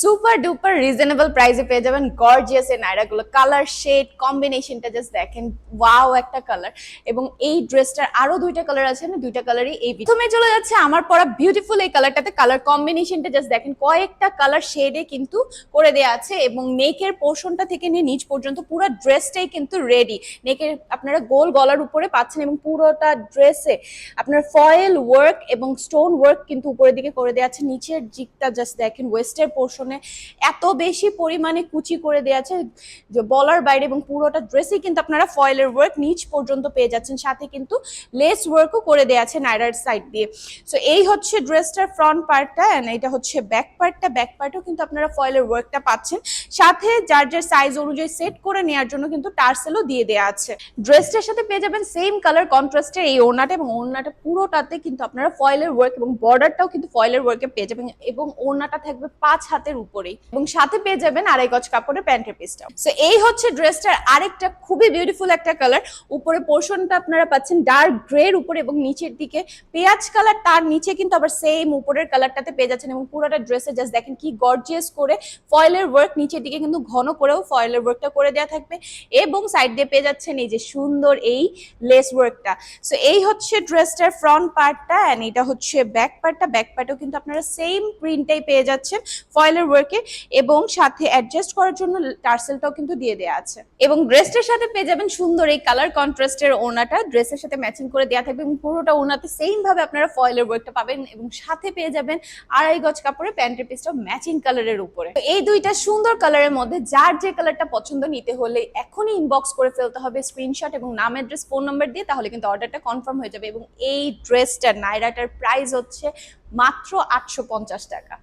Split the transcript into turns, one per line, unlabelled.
Super duper reasonable প্রাইসে পেয়ে যাবেন গর্জিয়াস এই নাইরাগুলো। কালার শেড কম্বিনেশনটা জাস্ট দেখেন ওয়াও একটা কালার এবং এই ড্রেসটার আরও দুইটা কালার আছে, আমি দুইটা কালারই এই প্রথমে চলে যাচ্ছে আমার পরা বিউটিফুল এই কালারটাতে কালার কম্বিনেশনটা জাস্ট দেখেন, কয়েকটা কালার শেডে কিন্তু করে দেওয়া আছে এবং নেকের পোর্শনটা থেকে নিয়ে নিচ পর্যন্ত পুরো ড্রেসটাই কিন্তু রেডি নেকের আপনারা গোল গলার উপরে পাচ্ছেন এবং পুরোটা ড্রেসে আপনার ফয়েল ওয়ার্ক এবং স্টোন ওয়ার্ক কিন্তু উপরের দিকে করে দেওয়া আছে। নিচের জিকটা জাস্ট দেখেন ওয়েস্টের পোর্শনে এত বেশি পরিমাণে কুচি করে দেওয়া আছে যে বলার বাইরে এবং পুরোটা ড্রেসই কিন্তু আপনারা ফয়েলের ওয়ার্ক নিচ পর্যন্ত পেয়ে যাচ্ছেন। সাথে কিন্তু লেস ওয়ার্কও করে দেওয়া আছে নাইরার সাইড দিয়ে। সো এই হচ্ছে ড্রেসটার ফ্রন্ট পার্টটা এন্ড এটা হচ্ছে ব্যাক পার্টটা ব্যাক পার্টও কিন্তু আপনারা ফয়েলের ওয়ার্কটা পাচ্ছেন। সাথে যার যার সাইজ অনুযায়ী সেট করে নেওয়ার জন্য কিন্তু টার্সেলও দিয়ে দেওয়া আছে। ড্রেসটার সাথে পেয়ে যাবেন সেম কালার কন্ট্রাস্টের এই ওড়নাটা এবং ওড়নাটা পুরোটাতে কিন্তু আপনারা ফয়েলের ওয়ার্ক এবং বর্ডারটাও কিন্তু ফয়েলের ওয়ার্কে পেয়ে যাবেন এবং ওড়নাটা থাকবে পাঁচ হাতের উপরেই। এবং সাথে পেয়ে যাবেন আড়াই গজ কাপড়ের প্যান্টের পিসটাও সো এই হচ্ছে ড্রেসটার আরেকটা খুবই বিউটিফুল একটা কালার উপরে পোর্শনটা আপনারা পাচ্ছেন ডার্ক গ্রের উপরে এবং নিচের দিকে। পেঁয়াজ কালার তার নিচে কিন্তু আবার সেম উপরের কালারটাতে পেয়ে যাচ্ছেন এবং পুরোটা ড্রেসে জাস্ট দেখেন কি গর্জিয়াস করে ফয়েলের ওয়ার্ক নিচের দিকে কিন্তু ঘন করেও ফয়েলের ওয়ার্কটা করে দেওয়া থাকবে। এবং সাইড দিয়ে পেয়ে যাচ্ছেন এই যে সুন্দর এই লেস ওয়ার্কটা সো এই হচ্ছে ড্রেসটার ফ্রন্ট পার্টটা অ্যান্ড এটা হচ্ছে ব্যাক পার্টটা ব্যাক পার্টেও কিন্তু আপনারা সেম প্রিন্টটাই পেয়ে যাচ্ছেন। ফয়েলের ওয়ার্কে এবং সাথে অ্যাডজাস্ট করার জন্য টার্সেলটাও কিন্তু দিয়ে দেওয়া আছে। এবং ড্রেসটার সাথে পেয়ে যাবেন সুন্দর এই কালার কন্ট্রাস্টের ওনাটা ড্রেসের সাথে ম্যাচিং করে দেওয়া থাকবে এবং পুরোটা ওনাতে সেম ভাবে আপনারা ফয়েলের ওয়ার্কটা পাবেন এবং সাথে পেয়ে যাবেন আড়াই গজ কাপড়ে প্যান্টের পিসটাও ম্যাচিং কালারের উপরে। এই দুইটা সুন্দর কালারের মধ্যে যার যে কালারটা পছন্দ নিতে হলে এখনই ইনবক্স করে ফেলতে হবে স্ক্রিনশট এবং নাম অ্যাড্রেস ফোন নাম্বার দিয়ে তাহলে কিন্তু অর্ডারটা কনফার্ম হয়ে যাবে এবং এই ড্রেসটার নাইরাটার প্রাইস হচ্ছে মাত্র আটশো পঞ্চাশ টাকা।